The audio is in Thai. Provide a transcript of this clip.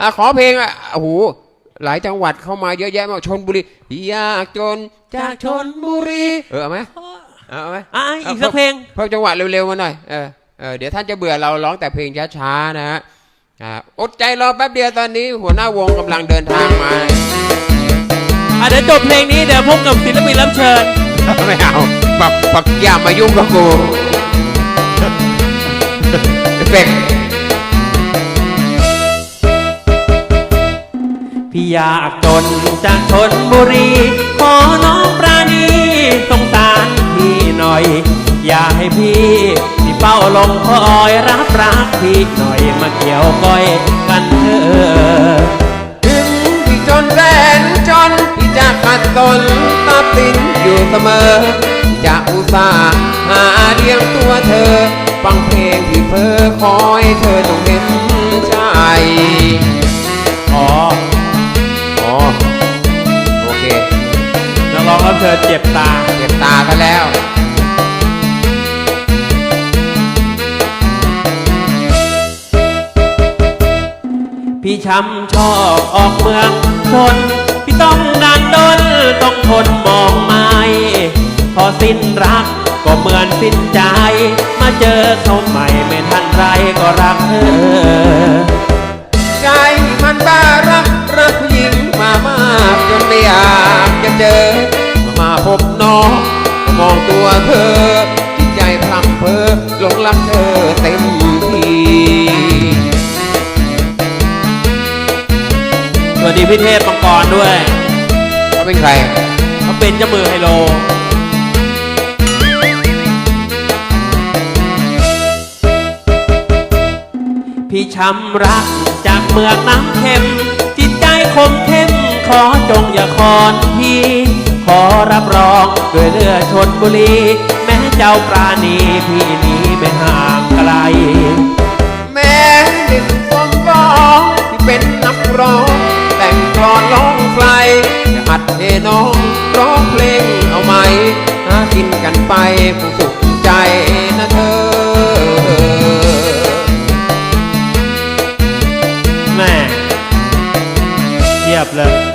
อะขอเพลงอะโอ้โหหลายจังหวัดเข้ามาเยอะแยะมากชนบุรีอยากจนจากชนบุรีเออเอาไหมเอาไหมอะอีกสักเพลงเพิ่มจังหวะเร็วๆมาหน่อยเออเออเดี๋ยวท่านจะเบื่อเราร้องแต่เพลงช้าๆนะฮะอ่าอดใจรอแป๊บเดียวตอนนี้หัวหน้าวงกำลังเดินทางมาอะเดี๋ยวจบเพลงนี้เดี๋ยวพบกับศิลปินรับเชิญไม่เอาปักปักอย่ามายุ่งกับกูเอฟเฟก พี่อยากจนจากชนบุรีขอน้องปราณีสงสารพี่หน่อย อย่าให้พี่ที่เป้าลงคอยรับรักพี่หน่อยมาเกี่ยวก้อยกันเถอะถึงที่จนแสนจนที่จะขัดสนตับสินอยู่เสมอ จะอุตส่าห์หาเลี้ยงตัวเธอ ฟังเพลงที่เพ้อคอยเธอต้องเห็นใจ นักร้อเจ็บตาเก็บตากันแล้ว พี่ช้ำชอบออกเมืองชน พี่ต้องดันดนต้องทนมองไม่พอสิ้นรักก็เหมือนสิ้นใจ มาเจอเขาใหม่ไม่ทันไรก็รักเธอ ใจมันบ้ารัก รักผู้หญิงมามากจนไม่อยากจะเจอ ตัวเธอจิตใจพลัมเพอหลงรักเธอเต็มที่สวัสดีพี่เทพมังกรด้วยเขาเป็นใครเขาเป็นเจ้ามือไฮโล พี่ช้ำรักจากเมืองน้ำเค็ม จิตใจคมเข้มขอจงอย่าคอนพี่ ขอรับรองด้วยเลือดชนบุรี แม่เจ้าปราณีพี่นี้ไม่ห่างไกล แม่ดินฟองฟองที่เป็นนักร้อง แต่งกรอนร้องใครจะหัดเอน้องร้องเพลงเอาไหมหากินกันไปผู้สุขใจนะเธอแม่เทียบเลย